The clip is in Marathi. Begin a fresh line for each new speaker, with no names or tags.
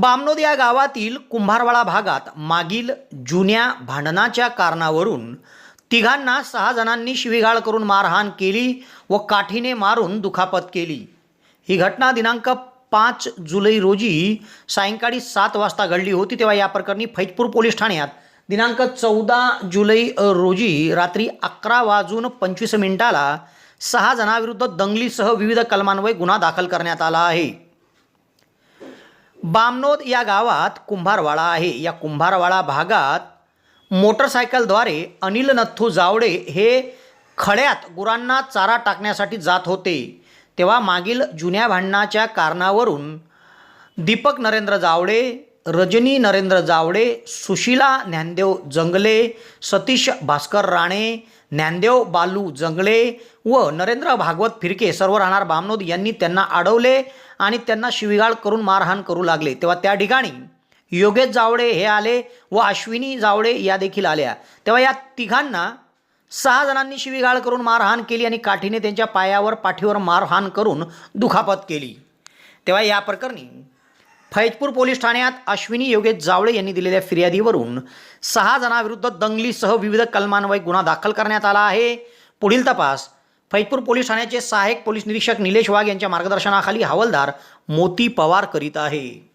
बामनोद या गावातील कुंभारवाडा भागात मागील जुन्या भांडणाच्या कारणावरून तिघांना सहा जणांनी शिवीगाळ करून मारहाण केली व काठीने मारून दुखापत केली. ही घटना दिनांक पाच जुलै रोजी सायंकाळी सात वाजता घडली होती तेव्हा या प्रकरणी फैजपूर पोलीस ठाण्यात दिनांक चौदा जुलै रोजी रात्री अकरा वाजून पंचवीस मिनिटाला सहा जणांविरुद्ध दंगलीसह विविध कलमान्वये गुन्हा दाखल करण्यात आला आहे. बामनोद या गावात कुंभारवाडा आहे. या कुंभारवाडा भागात मोटरसायकलद्वारे अनिल नथू जावडे हे खड्यात गुरांना चारा टाकण्यासाठी जात होते. तेव्हा मागील जुन्या भांडणाच्या कारणावरून दीपक नरेंद्र जावडे रजनी नरेंद्र जावडे सुशिला ज्ञानदेव जंगले सतीश भास्कर राणे ज्ञानदेव बालू जंगले व नरेंद्र भागवत फिरके सर्व राहणार बामनोद यांनी त्यांना अडवले आणि त्यांना शिवीगाळ करून मारहाण करू लागले. तेव्हा त्या ठिकाणी योगेश जावडे हे आले व अश्विनी जावडे या देखील आल्या. तेव्हा या तिघांना सहा जणांनी शिवीगाळ करून मारहाण केली आणि काठीने त्यांच्या पायावर पाठीवर मारहाण करून दुखापत केली. तेव्हा या प्रकरणी फैजपूर पोलीस ठाण्यात अश्विनी योगेश जावळे यांनी दिलेल्या फिर्यादीवरून सहा जणांविरुद्ध दंगलीसह विविध कलमान्वये गुन्हा दाखल करण्यात आला आहे. पुढील तपास फैजपूर पोलीस ठाण्याचे सहाय्यक पोलीस निरीक्षक निलेश वाघ यांच्या मार्गदर्शनाखाली हवालदार मोती पवार करीत आहे.